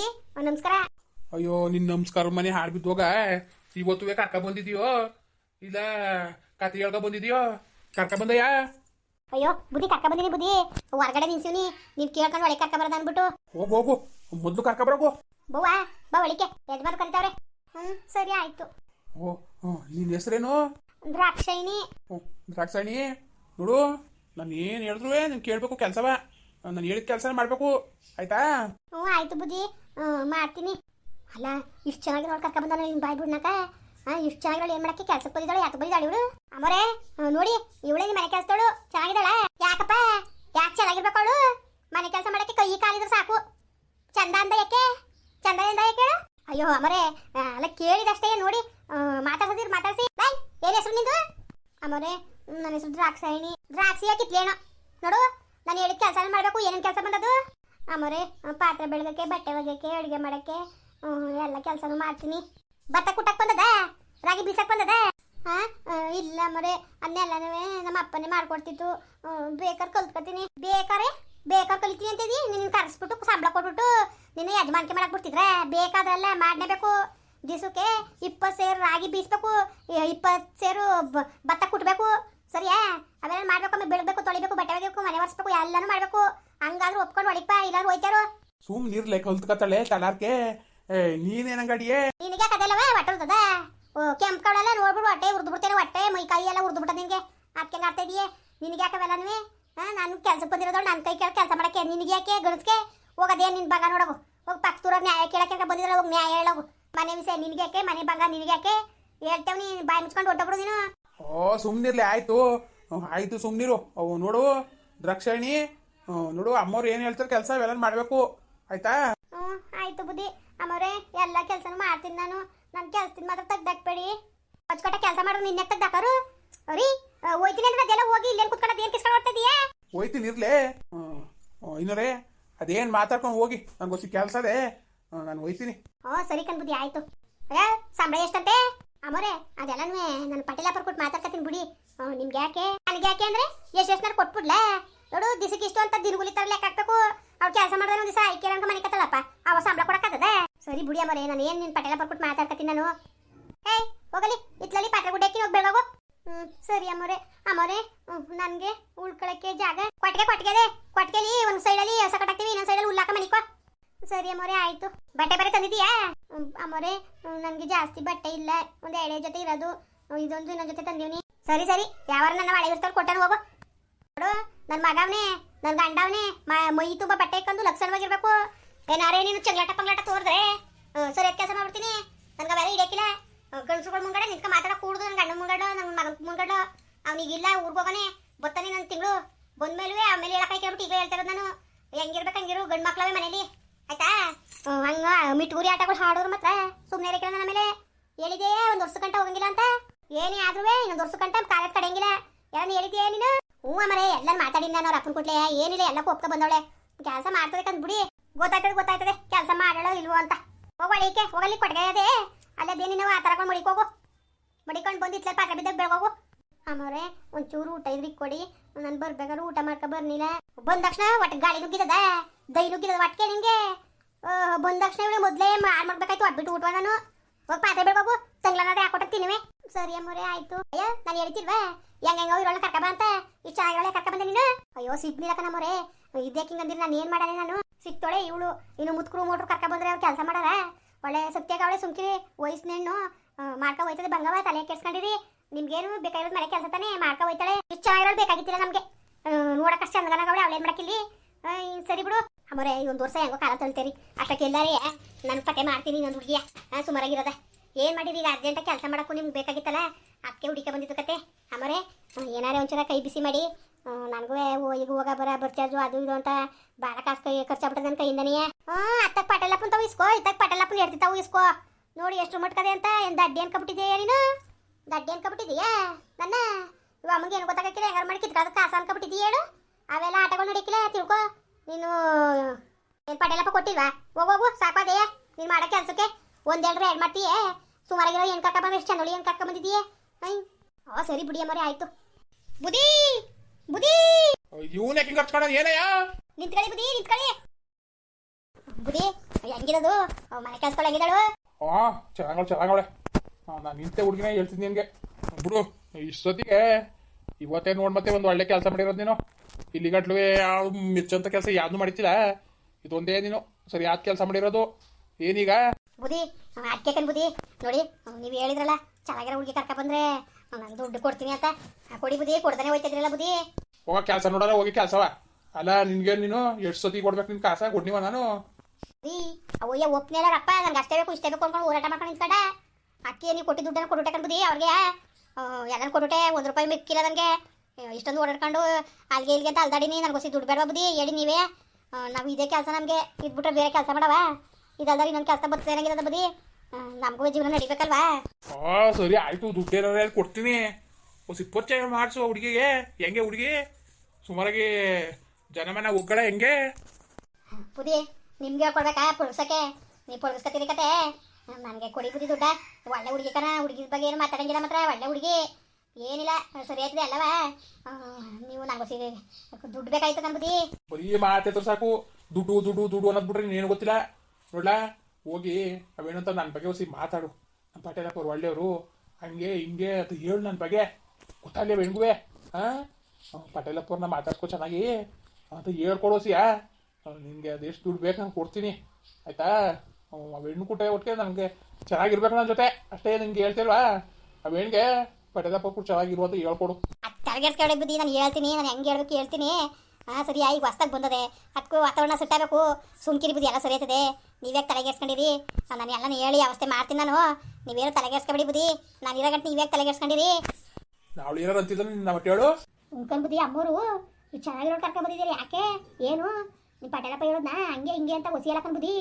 ಬುದ್ಧಿ ನಮಸ್ಕಾರ. ಅಯ್ಯೋ ನಿನ್ ನಮಸ್ಕಾರ ಮನೆ ಹಾಡ್ ಬಿದ್ದೋಗ ಇವತ್ತು ಕರ್ಕ ಬಂದಿದೀಯೋ? ಇಲ್ಲ ಕತೆ ಹೇಳ್ಕ ಬಂದಿದ್ಯೋ? ಕರ್ಕ ಬಂದಯ್ಯ? ಅಯ್ಯೋ ಬುದ್ಧಿ ಕರ್ಕ ಬಂದಿನಿ ಬುದ್ಧಿ. ಹೊರಗಡೆ ನಿಲ್ಸಿವ್ನಿ ನೀವ್ ಕೇಳ್ಕೊಂಡು ಒಳಗೆ ಕರ್ಕ ಬರೋದ ಅನ್ಬಿಟ್ಟು ಹೋಗು ಹೋಗು. ಮೊದ್ಲು ಕರ್ಕ ಬರೋಗು. ಬವ್ವಾ ಬಾ ಒಳಿಕೆ ಯಜಮಾನ್ ಕರಿತಾವ್ರೆ. ಹ್ಮ್ ಸರಿ ಆಯ್ತು. ಓ ನಿನ್ ನಿನ್ನ ಹೆಸರೇನು? ದ್ರಾಕ್ಷಾಯಿನಿ ಹ್ಞೂ ದ್ರಾಕ್ಷಾಣಿ. ನೋಡು ನಾನು ಏನು ಹೇಳಿದ್ರು ನೀನು ಕೇಳಬೇಕು ಕೆಲಸವ. ನಾನು ಹೇಳಿದ ಕೆಲಸ ಮಾಡಬೇಕು. ಆಯ್ತಾ? ಹ್ಞೂ ಆಯ್ತು ಬುದ್ಧಿ. ಮಾಡ್ತೀನಿ. ಅಲ್ಲ, ಇಷ್ಟು ಚೆನ್ನಾಗಿ ನೋಡಿ ಕರ್ಕ ಬಂದ ನಿನ್ ಬಾಯ್ ಬಿಡ್ನಾಕ? ಇಷ್ಟು ಚೆನ್ನಾಗಿರೋಳು ಏನ್ ಮಾಡಕ್ಕೆ ಕೆಲ್ಸಕ್ಕೆ ಬಂದಿದ್ದಾಳೆ ಯಾಕೆ ಬಂದಿದ್ದಾಳೆ ಇವಳು? ಅಮರೇ ನೋಡಿ, ಇವಳೇ ನಿಮ್ಮ ಮನೆ ಕೆಲಸದವಳು, ಚೆನ್ನಾಗಿದ್ದಾಳೆ? ಯಾಕಪ್ಪ? ಯಾಕೆ ಚೆನ್ನಾಗಿರ್ಬೇಕು ಅವಳು? ಮನೆ ಕೆಲಸ ಮಾಡಕ್ಕೆ ಕೈ ಕಾಲಿದ್ರೆ ಸಾಕು. ಚಂದ ಅಂದ ಯಾಕೆ? ಚಂದ ಎಂದ ಯಾಕೆ ಅಯ್ಯೋ, ಅಮರೇ ಅಲ್ಲ, ಕೇಳಿದಷ್ಟೇ, ನೋಡಿ ಮಾತಾಡ್ಸಿದ್ರು ಮಾತಾಡ್ಸಿ. ಬಾಯ್ ಏನ್ ಹೆಸರು ನಿಂದು? ಅಮರೇ ನನ್ನ ಹೆಸರು ದ್ರಾಕ್ಷಾಯಿಣಿ. ದ್ರಾಕ್ಷಿ ಹಾಕಿತ್ಲೇನೋ ನೋಡು, ನಾನು ಹೇಳಿದ ಕೆಲಸ ಮಾಡಬೇಕು, ಏನೇನು ಕೆಲಸ ಬಂದದು ಅಮರೇ ಪಾತ್ರೆ ಬೆಳಗಕ್ಕೆ, ಬಟ್ಟೆ ಒಗೆಯಕ್ಕೆ, ಅಡುಗೆ ಮಾಡಕ್ಕೆ ಎಲ್ಲ ಕೆಲಸನೂ ಮಾಡ್ತೀನಿ. ಭತ್ತ ಕುಟ್ಟಕ್ ಬಂದದ? ರಾಗಿ ಬೀಸಕ್ ಬಂದದ? ಇಲ್ಲ ಅಮ್ಮರೇ ಅದನ್ನೆಲ್ಲನೂ ನಮ್ಮ ಅಪ್ಪನೇ ಮಾಡ್ಕೊಡ್ತಿತ್ತು. ಬೇಕಾದ್ರೆ ಕಲ್ತ್ಕೊತೀನಿ. ಬೇಕಾರೆ ಬೇಕಾದ್ರೆ ಕಲಿತೀನಿ ಅಂತಿದಿ? ನಿನ್ನ ಕರೆಸ್ಬಿಟ್ಟು ಸಂಬಳ ಕೊಟ್ಬಿಟ್ಟು ನಿನ್ನ ಯಜಮಾನಿಕೆ ಮಾಡಕ್ ಬಿಡ್ತಿದ್ರೆ? ಬೇಕಾದ್ರಲ್ಲ ಮಾಡಲೇಬೇಕು. ದಿವಸಕ್ಕೆ ಇಪ್ಪತ್ತು ಸೇರು ರಾಗಿ ಬೀಸಬೇಕು. ಇಪ್ಪತ್ತು ಸೇರು ಭತ್ತ ಕುಟ್ಬೇಕು. ಸರಿಯಾ? ಅವೆಲ್ಲ ಮಾಡ್ಬೇಕು ಆಮೇಲೆ ಬೆಳಗ್ಬೇಕು ತೊಳಿಬೇಕು ಬಟ್ಟೆ ಒಗಿಬೇಕು ಮನೆ ಒರೆಸ್ಬೇಕು ಎಲ್ಲಾನು ಮಾಡಬೇಕು. ಹಂಗಾದ್ರೂ ಒಪ್ಕೊಂಡು ಒಳಿಪ್ಪ ಇಲ್ಲಾರು ಹೋಯ್ತಾರು. ಸುಮ್ ನೀರ್ಲೆ ಕಲ್ತ್ಕತ್ತಾಳೆ ತಲಾರ್ಕೆ. ಏ ನೀನೇನಂಗಡಿಯೇ ನಿನಗೆ ಕದಲ್ಲವ ಹೊಟ್ಟೆ ಉರ್ತದ? ಓ ಕೆಂಪು ಕವಳೆಲ್ಲ ನೋಡ್ಬಿಡು ಹೊಟ್ಟೆ ಉರ್ದು ಬಿಡ್ತೇನೆ ಹೊಟ್ಟೆ ಮೈ ಕೈ ಎಲ್ಲ ಉರ್ದು ಬಿಟ್ಟದ ನಿನಗೆ. ಅದಕ್ಕೆ ಆಡ್ತಾ ಇದೀಯೇ? ನಿನಗೆ ಯಾಕೆ ಅವೆಲ್ಲನೂ ಹಾ ನಾನು ಕೆಲ್ಸಕ್ಕೆ ಬಂದಿರೋದಳು ನನ್ನ ಕೈ ಕೇಳಿ ಕೆಲಸ ಮಾಡಕ್ಕೆ. ನಿನಗೆ ಯಾಕೆ ಗಣಸ್ಕೆ ಹೋಗದೇ ನಿನ್ ಭಾಗ ನೋಡೋಗು. ಹೋಗಿ ಪಕ್ಕದೂರ ನ್ಯಾಯ ಕೇಳಕ್ಕೆ ಬಂದಿದ್ರೆ ಹೋಗಿ ನ್ಯಾಯ ಹೇಳೋಗು. ಮನೆ ವಿಷಯ ನಿನಗೆ ಯಾಕೆ? ಮನೆ ಭಾಗ ನಿನಗೆ ಯಾಕೆ? ಹೇಳ್ತೇವೆ ನೀನು ಬಾಯಿ ಮುಚ್ಕೊಂಡು ಹೊಟ್ಟೋಗ್ಬಿಡು ನೀನು. ಓ ಸುಮ್ನಿರ್ಲಿ ಆಯ್ತು. ಆಯಿತು ಸುಮ್ನಿರು. ಅವು ನೋಡು ದ್ರಾಕ್ಷಾಯಣಿ ನೋಡು ಅಮ್ಮವ್ರು ಏನು ಹೇಳ್ತಾರೆ ಕೆಲಸ ಇವೆಲ್ಲ ಮಾಡಬೇಕು. ಆಯ್ತಾ? ಹ್ಞೂ ಆಯ್ತು ಬುದ್ಧಿ. ಅಮ್ಮವ್ರೆ ಎಲ್ಲ ಕೆಲಸನೂ ಮಾಡ್ತೀನಿ ನಾನು. ನನ್ನ ಕೆಲ್ಸದಿಂದ ಮಾತ್ರ ತೆಗ್ದಾಕ್ಬೇಡಿ. ಹೊಚ್ಕೊಟ್ಟ ಕೆಲಸ ಮಾಡೋದು ನಿನ್ನೆ ತೆಗ್ದಾಕರು ರೀ ಹೋಯ್ತೀನಿ ಅಂದ್ರೆ ಅದೆಲ್ಲ ಹೋಗಿ ಇಲ್ಲೇನು ಕುತ್ಕೊಳ್ಳೋದು ಏನ್ ಕಿಸ್ಕೊಂಡು ಹೋಗ್ತಾ ಇದೀಯಾ? ಹೋಯ್ತೀನಿ ಇರ್ಲೇ. ಹ್ಞೂ ಇನ್ನರೇ ಅದೇನು ಮಾತಾಡ್ಕೊಂಡು ಹೋಗಿ. ನಂಗೆ ಗೊತ್ತಿ ಕೆಲಸ ಅದೇ. ನಾನು ಹೋಯ್ತೀನಿ. ಓ ಸರಿ ಕಣ್ ಆಯ್ತು. ಅಯ್ಯ ಸಂಬಳ ಎಷ್ಟಂತೆ? ಅಮೋರೆ ಅದೆಲ್ಲನೂ ನನ್ನ ಪಟೇಲ ಕೊಟ್ಟು ಮಾತಾಡ್ಕತೀನಿ ಬಿಡಿ. ನಿಮ್ಗೆ ಯಾಕೆ? ನನಗೆ ಯಾಕೆ ಅಂದ್ರೆ ಎಷ್ಟು ಎಷ್ಟು ಕೊಟ್ಬಿಡ್ಲ ನೋಡು, ದಿಸಕ್ಕೆ ಇಷ್ಟು ಅಂತ ದಿನಗುಲಿ ತರ ಲೆಕ್ಕ ಹಾಕ್ಬೇಕು ಅವ್ರು ಕೆಲಸ ಮಾಡಿದ್ರೆ ದಿವಸ ಐಕೆ ಅಂತ ಮನೆ ಕತ್ತಲಪ್ಪ ಅವ ಸಂಬಳ ಕೊಡಕ್ಕದ ಸರಿ ಬಿಡಿ ಅಮ್ಮರೇ ನಾನು ಏನು ನಿನ್ನ ಪಟೇಲಾಪರ್ ಕೊಟ್ಟು ಮಾತಾಡ್ಕತೀನಿ ನಾನು? ಏಯ್, ಹೋಗಲಿ, ಇತ್ಲಲ್ಲಿ ಪಾತ್ರೆ ಗುಡ್ಡಕ್ಕೆ ಹೋಗಿ. ಬೆಳಗು ಹ್ಮ್, ಸರಿ ಅಮ್ಮರೆ ಅಮ್ಮೋರೆ ನನಗೆ ಉಳ್ಕೊಳಕ್ಕೆ ಜಾಗ. ಕೊಟ್ಟಿಗೆ ಕೊಟ್ಟಿಗೆ ಅದೇ ಕೊಟ್ಟಿಗೆಲಿ ಒಂದು ಸೈಡಲ್ಲಿ ಹೊಸ ಕಟ್ಟಾಕ್ತೀವಿ, ಇನ್ನೊಂದು ಸೈಡಲ್ಲಿ ಉಲ್ಲಾಕ ಮನಿಕೋ ಸರಿ ಅಮ್ಮೋರೆ, ಆಯ್ತು. ಬಟ್ಟೆ ಬರೆ ತಂದಿದೀಯಾ ಅಮ್ಮರೇ ನನಗೆ ಜಾಸ್ತಿ ಬಟ್ಟೆ ಇಲ್ಲ. ಒಂದು ಎಳೆ ಜೊತೆ ಇರೋದು. ಇದೊಂದು ಇನ್ನೊಂದು ಜೊತೆ ತಂದೀವ್ನಿ. ಸರಿ ಸರಿ. ಯಾವಾರ ನನ್ನ ಹಳೆ ಇರ್ತಾರೆ ಕೊಟ್ಟನು ಹೋಗು. ನೋಡು ನನ್ನ ಮಗವನೇ ನನ್ನ ಗಂಡವನೇ, ಮೈ ತುಂಬ ಬಟ್ಟೆ ಇಕ್ಕಂದು ಲಕ್ಷಣವಾಗಿರ್ಬೇಕು. ಏನಾರೇ ನೀನು ಚಂಗ್ಲಾಟ ಪಂಗ್ಲಾಟ ತೋರಿದ್ರೆ. ಸರಿ ಕೆಲಸ ಮಾಡ್ಬಿಡ್ತೀನಿ. ನನಗೆ ಅವೆಲ್ಲ ಹಿಡಿಯಕ್ಕಿಲ್ಲ. ಗಂಡಸುಗಳ ಮುಂಗಡೆ, ನಿಂತ್ಕ ಮಾತಾಡ ಕೂಡುದು ನನ್ನ ಗಂಡ ಮುಂಗಡ ನನ್ನ ಮಗನ ಮುಂಗಡ. ಅವನಿಗಿಲ್ಲ ಊರ್ಗ್ ಹೋಗನೆ. ಬತ್ತಾನೆ ನನ್ನ ತಿಂಗಳು. ಬಂದ್ಮೇಲೆ ಆಮೇಲೆ ಹೇಳಕ್ ಕೇಳ್ಬಿಟ್ಟು ಈಗ ಹೇಳ್ತಾ ಇರೋದು ನಾನು. ಹೆಂಗಿರ್ಬೇಕು, ಹಂಗಿರು, ಗಂಡು ಮಕ್ಕಳವೇ ಮನೇಲಿ. ಆಯ್ತಾ? ಹಂಗ ಮಿಟ್ ಗುರಿ ಆಟಗಳು ಹಾಡೋರು ಮಾತ್ರ ಸುಮ್ಮನೆ ಕೇಳ ನನ್ನ ಮೇಲೆ ಹೇಳಿದೆ ಒಂದು ವರ್ಷ ಗಂಟ ಹೋಗಂಗಿಲ್ಲ ಅಂತ? ಏನೇ ಆದ್ರೂ ಇನ್ನೊಂದು ವರ್ಷ ಗಂಟ ಕಾಲೇಜ್ ಕಡೆಯಂಗಿಲ್ಲ ಯಾರನ್ನ ಹೇಳಿದ್ಯಾ ನೀನು? ಹ್ಞೂ ಅಮ್ಮರೇ ಎಲ್ಲ ಮಾತಾಡಿನ ನಾನು ಅಪ್ಪನ ಕೊಟ್ಲೆ, ಏನಿಲ್ಲ, ಎಲ್ಲ ಒಪ್ಕೊ ಬಂದವಳೆ. ಕೆಲಸ ಮಾಡ್ತದೆ ಕಂದ್ ಬಿಡಿ. ಗೊತ್ತಾಯ್ತದೆ ಗೊತ್ತಾಯ್ತದೆ, ಕೆಲಸ ಮಾಡೋ ಇಲ್ವೋ ಅಂತ. ಹೋಗೋಳಿಕೆ ಹೋಗಲಿ ಕೊಟ್ಟಿಗೆ ಅದೇ. ಅಲ್ಲದೇನಿನ ಆ ಥರಕೊಂಡು ಮಡಿಕೋಗು. ಮಡಿಕೊಂಡು ಬಂದು ಇತ್ಲೆ ಪಾತ್ರೆ ಬಿದ್ದಾಗ ಬೆಳಗೋಗು. ಅಮ್ಮವ್ರೆ ಒಂಚೂರು ಊಟ ಇದ್ರಿಗೆ ಕೊಡಿ. ನಾನು ಬರ್ಬೇಕಾದ್ರೆ ಊಟ ಮಾಡ್ಕ ಬರ್ನಿಲ್ಲ ಬಂದ ತಕ್ಷಣ ಒಟ್ಟು ಗಾಳಿ ನುಗ್ಗಿದದ. ದೈ ನುಗ್ಗಿದದ ಒಟ್ಟಿಗೆ ನಿಂಗೆ. ಬಂದ ತಕ್ಷಣ ಇವಳು ಮೊದಲೇ ಮಾಡ್ ಮಾಡ್ಬೇಕಾಯ್ತು. ಅಡ್ಬಿಟ್ಟು ಊಟ ನಾನು. ಹೋಗಿ ಪಾತ್ರೆ ಬೆಳಗೋಗು ತಂಗ್ಲನಾದ್ರೆ ಹಾಕೊಟ್ಟ ತಿನ್ನುವೆ ಸರಿ ಅಮ್ಮವ್ರೆ, ಆಯ್ತು. ಅಯ್ಯ, ನಾನು ಹೇಳ್ತಿಲ್ವಾ ಹೆಂಗ ಹೆಂಗ ಇರೋಳ ಕರ್ಕ ಅಂತ. ಇಷ್ಟು ಚೆನ್ನಾಗಿರೋಳೆ ಕರ್ಕ ಬಂದೆ ನೀನು. ಅಯ್ಯೋ ಸಿಗ್ಲಿಲ್ಲಕ ನಮ್ಮವ್ರೆ ಇದ್ಯಾಕೆ ಅಂದ್ರೆ? ನಾನು ಏನು ಮಾಡಾನೆ ನಾನು? ಸಿಕ್ತೋಳೆ ಇವಳು. ಇನ್ನು ಮುತ್ಕರು ಮೋಟ್ರು ಕರ್ಕ ಬಂದ್ರೆ ಅವ್ರು ಕೆಲಸ ಮಾಡಾರ ಒಳ್ಳೆ ಸತ್ಯಾಗ ಅವಳೆ ಸುಮ್ಕಿರಿ. ವಯಸ್ಸಿನೆಣ್ಣು ಮಾಡ್ಕೊ ಹೋಯ್ತದೆ. ಬಂಗವ ತಲೆ ಕೆಡ್ಸ್ಕೊಂಡಿರಿ. ನಿಮ್ಗೇನು ಬೇಕಾಗಿರೋದು ಮನೆ ಕೆಲಸ ತಾನೇ ಮಾಡ್ಕೊ ಹೋಯ್ತಾಳೆ. ಇಷ್ಟು ಚೆನ್ನಾಗಿರೋದು ಬೇಕಾಗಿತ್ತಿಲ್ಲ ನಮಗೆ. ನೋಡಕ್ಕಷ್ಟು ಚಂದಗನಾಗವಳೆ ಅವಳೇನು ಮಾಡಕ್ಕಿಲ್ಲಿ? ಸರಿ ಬಿಡು. ಅಮ್ಮರೇ ಒಂದು ವರ್ಷ ಹೆಂಗೋ ಕಾಲ ತಳ್ತೇರಿ. ಅಷ್ಟಕ್ಕೆ ಎಲ್ಲಾರೇ, ನಾನು ಪಟ್ಟೆ ಮಾಡ್ತೀನಿ ಇನ್ನೊಂದು ಹುಡುಗಿಯ. ಸುಮಾರಾಗಿರೋದ. ಏನು ಮಾಡಿರಿ ಈಗ ಅರ್ಜೆಂಟಾಗಿ ಕೆಲಸ ಮಾಡಕ್ಕೂ ನಿಮ್ಗೆ ಬೇಕಾಗಿತ್ತಲ್ಲ? ಅದಕ್ಕೆ ಹುಡುಕ ಬಂದಿತ್ತು ಕತೆ. ಅಮ್ಮರೇ ಏನಾರೇ ಒಂಚೂರ ಕೈ ಬಿಸಿ ಮಾಡಿ. ನನಗೂ ಈಗ ಹೋಗ ಬರ ಬರ್ಚಾರ್ಜು ಅದು ಇದು ಅಂತ ಭಾಳ ಕಾಸು ಕೈ ಖರ್ಚಾಗ್ಬಿಟ್ಟದ ನನ್ನ ಕೈಯಿಂದನೇ. ಹ್ಞೂ ಅತ್ತಕ್ಕೆ ಪಟೇಲಪ್ಪನ ತಾವು ಇಸ್ಕೋ ಇತ್ತಕ್ಕೆ ಪಟೇಲಪ್ಪನ ಹೇಳ್ತಿತ್ತಾವು ಇಸ್ಕೋ. ನೋಡಿ ಎಷ್ಟು ಮಟ್ಕದೆ ಅಂತ, ಎಂದ ಅಡ್ಡಿ ಅನ್ಕೊಬಿಟ್ಟಿದೆಯಾ ನೀನು? ದಡ್ಡಿ ಅನ್ಕೊಬಿಟ್ಟಿದೀಯಾ ನನ್ನ? ಇವ ಅಮ್ಮಗೆ ಏನು ಗೊತ್ತಾಗಕ್ಕಿಲ್ಲ ಹೆಂಗಾರು ಮಾಡಿ ಕಿತ್ಕೊಳ್ಳೋದು ಕಾಸು ಅನ್ಕೊಬಿಟ್ಟಿದೀಯ ಹೇಳು? ಅವೆಲ್ಲ ಆಟಗಳು ನಡೀಕಿಲ್ಲ ತಿಳ್ಕೊ. ನೀನು ಏನು ಪಡೆಯಲ್ಲಪ್ಪ ಕೊಟ್ಟಿಲ್ವಾ? ಹೋಗೋಗು ಸಾಕಾದೆಯಾ ನೀನು ಮಾಡೋ ಕೆಲಸಕ್ಕೆ ಒಂದೆರಡು ಎರಡು ಮಾಡ್ತೀಯೇ? ಸುಮಾರಾಗಿರೋ ಏನು ಕರ್ಕ ಬಂದು ಎಷ್ಟು ಚಂದೋಳಿ ಏನು ಕರ್ಕ ಬಂದಿದೀಯೇ? ಐ ಓ ಸರಿ ಬಿಡಿ ಅಮ್ಮರೇ ಆಯ್ತು. ಬುದಿ ಬುದಿ ಇವನ್ ಯಾಕೆ ಕರ್ಚ್ಕೊಂಡ ಏನಯ್ಯ? ನಿಂತ್ಕೊಳ್ಳಿ ಬುದಿ ನಿಂತ್ಕೊಳ್ಳಿ. ಬುದಿ ಹೆಂಗಿರೋದು. ಮನೆ ಕೆಲಸಗಳು ಹೆಂಗಿದಾಳು ಆ ಚೆನ್ನಾಗವಳೆ ಚೆನ್ನಾಗವಳೆ ನಾನು ನಿಂತೆ ಹುಡುಗಿನೇ ಹೇಳ್ತೀನಿ ನಿನಗೆ. ಬಿಡು ಇಷ್ಟೊತ್ತಿಗೆ ಇವತ್ತೇ ನೋಡ್ ಮತ್ತೆ ಒಂದು ಒಳ್ಳೆ ಕೆಲಸ ಮಾಡಿರೋದು ನೀನು. ಇಲ್ಲಿ ಗಟ್ಲುವೆ ಯಾವ ಮಿಚ್ಚಂತ ಕೆಲಸ ಯಾವ್ದು ಮಾಡಿತಿಲ್ಲ ಇದೊಂದೇ ನೀನು. ಸರಿ ಯಾವ್ದು ಕೆಲಸ ಮಾಡಿರೋದು? ಏನೀಗ? ಬುದಿ ಅದಕ್ಕೆ ಕಣ್ ಬುದಿ ನೋಡಿ ನೀವು ಹೇಳಿದ್ರಲ್ಲ ಚೆನ್ನಾಗಿರೋ ಹುಡುಗಿ ಕರ್ಕ ಬಂದ್ರೆ ನಾನು ದುಡ್ಡು ಕೊಡ್ತೀನಿ ಅಂತ. ಕೊಡಿ ಬುದಿ ಕೊಡ್ತಾನೆ ಹೋಯ್ತಿದ್ರಲ್ಲ ಬುದಿ ಹೋಗ ಕೆಲಸ ನೋಡೋಣ ಹೋಗಿ ಕೆಲಸವ ಅಲ್ಲ ನಿನ್ಗೆ ನೀನು ಎಷ್ಟು ಸತಿ ಕೊಡ್ಬೇಕು ನಿನ್ ಕಾಸ? ಕೊಡ್ನಿವ ನಾನು. ಅಯ್ಯ ಒಪ್ನೇಲ್ಲ ಅಪ್ಪ ನಂಗೆ ಅಷ್ಟೇ ಬೇಕು ಇಷ್ಟೇ ಬೇಕು ಅನ್ಕೊಂಡು ಹೋರಾಟ ಮಾಡ್ಕೊಂಡು ನಿಂತ್ಕೊಂಡ. ಅಕ್ಕಿ ನೀವು ಕೊಟ್ಟಿದ್ದ ದುಡ್ಡನ್ನು ಕೊಟ್ಟುಟೆ ಕಣ್ ಬುದಿ ಅವ್ರಿಗೆ. ಎಲ್ಲರೂ ಕೊಟ್ಟುಟೆ ಒಂದು ರೂಪಾಯಿ ಮಿಕ್ಕಿಲ್ಲ ನನಗೆ ಇಷ್ಟೊಂದು ಓಡಾಡ್ಕೊಂಡು ಅಲ್ಲಿಗೆ ಇಲ್ಲಿಗೆ ಅಂತ ಅಲ್ದಾಡಿನಿ ನನಗೆ ಗೊತ್ತಿ ದುಡ್ಡು ಬೇಡ ಬುದಿ ಹೇಳಿ ನೀವೇ. ನಾವು ಇದೇ ಕೆಲಸ ನಮಗೆ. ಇದ್ಬಿಟ್ರೆ ಬೇರೆ ಕೆಲಸ ಮಾಡವ. ಇದಲ್ದಾರಿ ನನ್ನ ಕೆಲಸ ಬರ್ತದೆ ಏನಾಗಿರೋದ ಬುದಿ ನಮಗೂ ಜೀವನ ನಡಿಬೇಕಲ್ವಾ? ಆ ಸರಿ ಆಯ್ತು ಹೇಳಿ ಕೊಡ್ತೀನಿ. ಒಂದು ಇಪ್ಪತ್ತು ಮಾಡಿಸು ಹುಡುಗಿಗೆ. ಹೆಂಗೆ ಹುಡುಗಿ? ಸುಮಾರಾಗಿ ಜನಮನ ಒಗ್ಗಡ ಹೆಂಗೆ? ಬುದಿ ನಿಮ್ಗೆ ಕೊಡ್ಬೇಕಾ ಪೊಳ್ಸಕ್ಕೆ ನೀವು ಪೊಳ್ಸ್ಕತ್ತೀರಿ ಕತೆ. ನನಗೆ ಕೊಡಿ ಬುದಿ ದೊಡ್ಡ. ಒಳ್ಳೆ ಹುಡುಗಿ ಕಣ ಹುಡುಗಿ ಬಗ್ಗೆ ಏನು ಮಾತಾಡಂಗಿಲ್ಲ ಮಾತ್ರ, ಒಳ್ಳೆ ಹುಡುಗಿ. ಏನಿಲ್ಲ, ಸರಿ ಆಯ್ತದೆ ಅಲ್ಲವ? ನೀವು ನಂಗೆ ಸೀರೆ ದುಡ್ಡು ಬೇಕಾಯ್ತದ ಕಣ್ ಬುದಿ ಬರೀ ಮಾತಾಡ್ತಾರೆ ಸಾಕು. ದುಡ್ಡು ದುಡ್ಡು ದುಡ್ಡು ಅನ್ನೋದು ಬಿಡ್ರಿ ನೀನು ಗೊತ್ತಿಲ್ಲ. ನೋಡ್ಲಾ? ಹೋಗಿ ಅವೇನಂತ ನನ್ನ ಬಗ್ಗೆ ಹೊಸಿ ಮಾತಾಡು. ನಮ್ಮ ಪಟೇಲಪ್ಪ ಅವ್ರು ಒಳ್ಳೆಯವರು. ಹಂಗೆ, ಹಿಂಗೆ ಅದು ಹೇಳು ನನ್ನ ಬಗ್ಗೆ. ಗೊತ್ತಾಗಲಿ ಬೆಣ್ಗುವೆ ಹಾಂ ಪಟೇಲಪ್ಪ ಅವ್ರನ್ನ ಮಾತಾಡ್ಕೊ ಚೆನ್ನಾಗಿ. ಅಂತ ಹೇಳ್ಕೊಡೋಸಿಯಾ ನಿನಗೆ ಎಷ್ಟು ದುಡ್ಡು ಬೇಕು ನಾನು ಕೊಡ್ತೀನಿ. ಆಯ್ತಾ? ಆ ಹೆಣ್ಣು ಕುಟ ಒಟ್ಟಿಗೆ ನನಗೆ ಚೆನ್ನಾಗಿರ್ಬೇಕು ನನ್ನ ಜೊತೆ. ಅಷ್ಟೇ ನಿಂಗೆ ಹೇಳ್ತಿಲ್ವಾ? ಆ ಹೆಣ್ಣಿಗೆ ಪಟೇದಪ್ಪ ಕೂಡ ಚೆನ್ನಾಗಿರು ಅಂತ ಹೇಳ್ಕೊಡು. ತಲೆಗೆಡ್ಸ್ಕೊಡೆ ಬುದ್ಧಿ ನಾನು ಹೇಳ್ತೀನಿ ನಾನು ಹೆಂಗೆ ಹೇಳ್ಬೇಕು ಹೇಳ್ತೀನಿ. ಹಾಂ ಸರಿ ಈಗ ಹೊಸ್ದಾಗಿ ಬಂದದೆ. ಅದಕ್ಕೂ ವಾತಾವರಣ ಸುಟ್ಟಾಗಬೇಕು. ಸುಮ್ಕಿರಿ ಬುದ್ಧಿ ಎಲ್ಲ ಸರಿ ಆಯ್ತದೆ ನೀವೇ ತಲೆಗೆಡ್ಸ್ಕೊಂಡಿರಿ ನಾನು ಎಲ್ಲನೂ ಹೇಳಿ ಅವಸ್ಥೆ ಮಾಡ್ತೀನಿ ನಾನು. ನೀವೇನು ತಲೆಗೆಡ್ಸ್ಕೊಬೇಡಿ ಬುದ್ಧಿ ನಾನು ಇರೋ ಗಂಟೆ ನೀವೇ ತಲೆಗೆಡ್ಸ್ಕೊಂಡಿರಿ ನಾವು ಏನಾರು ಅಂತಿದ್ರೆ ಮತ್ತೆ ಹೇಳು ಉಂಕನ್ ಬುದ್ಧಿ ಅಮ್ಮೋರು. ನೀವು ಚೆನ್ನಾಗಿರೋ ಕರ್ಕೊಂಡ್ ಬಂದಿದ್ದೀರಿ ಯಾಕೆ? ಏನು? ನಿಮ್ಮ ಪಟೇಲಪ್ಪ ಹೇಳೋದ್ನ ಹಂಗೆ ಹಿಂಗೆ ಅಂತ ಎಲ್ಲ ಬುದ್ಧಿ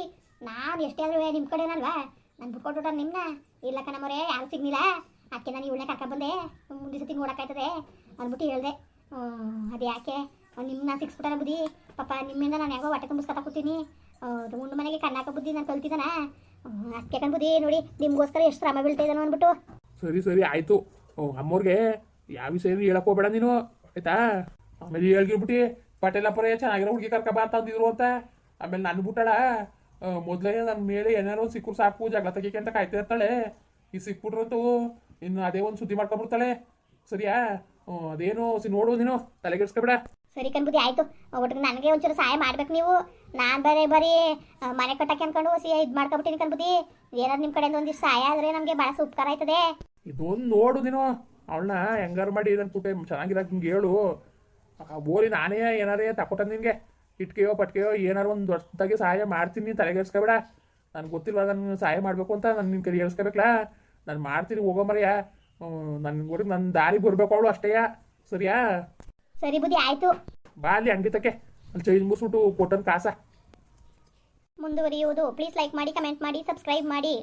ನಾನು ಎಷ್ಟೇ ಆದ್ರೂ ನಿಮ್ಮ ಕಡೆನಲ್ವಾ ನಾನು ಬಿಟ್ಕೊಟ್ಟು ನಿಮ್ಮನ್ನ ಇಲ್ಲ ಕಣಮ್ಮರೆ, ಯಾರು ಸಿಗ್ನಿಲ್ಲ ಅದಕ್ಕೆ ನಾನು ಇವಳನ್ನ ಕಾಕ ಬಂದೆ. ಮುಂದಿನ ಸತಿ ನೋಡೋಕ್ಕಾಯ್ತದೆ ಅಂದ್ಬಿಟ್ಟು ಹೇಳ್ದೆ. ಅದು ಯಾಕೆ? ನಿಮ್ಮನ್ನ ಸಿಕ್ಸ್ಬಿಟ್ಟ ಬುದ್ಧಿ ಪಾಪ ನಿಮ್ಮಿಂದ ನಾನು ಯಾವಾಗ ಹೊಟ್ಟೆ ತುಂಬಿಸ್ಕೊತಾ ಕೂತೀನಿ. ಉಂಡು ಮನೆಗೆ ಕಣ್ಣಾಕ ಬುದ್ಧಿ ನಾನು ಕಲ್ತಿದ್ದಾನ. ಅದಕ್ಕೆ ಬುದ್ಧಿ ನೋಡಿ, ನಿಮ್ಗೋಸ್ಕರ ಎಷ್ಟು ಶ್ರಮ ಬೀಳ್ತಾ ಇದ್ದಾನು ಅಂದ್ಬಿಟ್ಟು. ಸರಿ ಸರಿ, ಆಯ್ತು. ಅಮ್ಮವ್ರಿಗೆ ಯಾವ ವಿಷಯ ಹೇಳಕ್ ಹೋಗ್ಬೇಡ ನೀನು. ಆಯ್ತಾ? ಆಮೇಲೆ ಹೇಳ್ಗಿರ್ಬಿಟ್ಟು ಪಟೇಲಪ್ಪರೇ ಚೆನ್ನಾಗಿರೋ ಹುಡುಗಿ ಕರ್ಕ ಬಾ ಅಂತ ಅಂದಿದ್ರು ಅಂತ. ಆಮೇಲೆ ನನ್ನ ಬಿಟ್ಟಳ ಮೊದಲೇ ನನ್ನ ಮೇಲೆ ಏನಾರು ಒಂದು ಸಿಕ್ಕರು ಸಾಕು ಜಗಳ ತೆಗಿಕೆ ಅಂತ ಕಾಯ್ತಾ ಇರ್ತಾಳೆ. ಈ ಸಿಕ್ಬಿಟ್ರಂತೂ ಇನ್ನು ಅದೇ ಒಂದು ಸುದ್ದಿ ಮಾಡ್ಕೊಂಡ್ಬಿಡ್ತಾಳೆ. ಸರಿಯಾ? ಅದೇನು ನೋಡು ನೀನು ತಲೆಗೆಡ್ಸ್ಕೊಬೇಡ ಸರಿ ಕಣ್ಬುದ್ದಿ ಆಯ್ತು. ಒಟ್ಟಿಗೆ ನನಗೆ ಒಂಚೂರು ಸಹಾಯ ಮಾಡ್ಬೇಕು ನೀವು. ನಾನು ಬರೀ ಬರೀ ಮನೆ ಕಟ್ಟಕ್ಕೆ ಅನ್ಕೊಂಡು ಸಿ ಇದು ಮಾಡ್ಕೊಬಿಟ್ಟಿನಿ ಕಣ್ಬುದ್ದಿ ಏನಾದ್ರು ನಿಮ್ಮ ಕಡೆಯಿಂದ ಒಂದಿಷ್ಟು ಸಹಾಯ ಆದರೆ ನಮಗೆ ಭಾಳ ಉಪಕಾರ ಆಯ್ತದೆ. ಇದೊಂದು ನೋಡು ನೀನು. ಅವಳನ್ನ ಹೆಂಗಾರು ಮಾಡಿ ನನ್ನ ಪುಟ್ಟೆ ಚೆನ್ನಾಗಿರಕ್ಕೆ ಹಿಂಗೆ ಹೇಳು. ಬೋರಿ ನಾನೇ ಏನಾರೇ ತಕೊಟ್ಟೆ ನಿನಗೆ. ಇಟ್ಕೆಯೋ ಪಟ್ಕೆಯೋ ಏನಾರು ಒಂದು ದೊಡ್ಡದಾಗಿ ಸಹಾಯ ಮಾಡ್ತೀನಿ ತಲೆಗೆಡ್ಸ್ಕೊಬೇಡ ನನಗೆ ಗೊತ್ತಿಲ್ವ ನಾನು ಸಹಾಯ ಮಾಡಬೇಕು ಅಂತ? ನಾನು ನಿನ್ನ ಕೈ ಹೇಳ್ಸ್ಕೊಬೇಕಲ್ಲ ನಾನು ಮಾಡ್ತೀನಿ ಹೋಗೋ ಮರ್ಯ. ನನ್ನ ನನ್ನ ದಾರಿ ಬರಬೇಕು ಅವಳು ಅಷ್ಟೇಯ ಸರಿಯಾ? ಸರಿ ಬುದ್ಧಿ ಆಯಿತು. ಬಾ ಅಲ್ಲಿ ಅಂಗಡಿ ಅಲ್ಲಿ ಚೈನ್ ಮುಸ್ಬಿಟ್ಟು ಕೊಟ್ಟನ್ ಕಾಸ. ಮುಂದುವರಿಯುವುದು. ಪ್ಲೀಸ್ ಲೈಕ್ ಮಾಡಿ ಕಮೆಂಟ್ ಮಾಡಿ ಸಬ್ಸ್ಕ್ರೈಬ್ ಮಾಡಿ.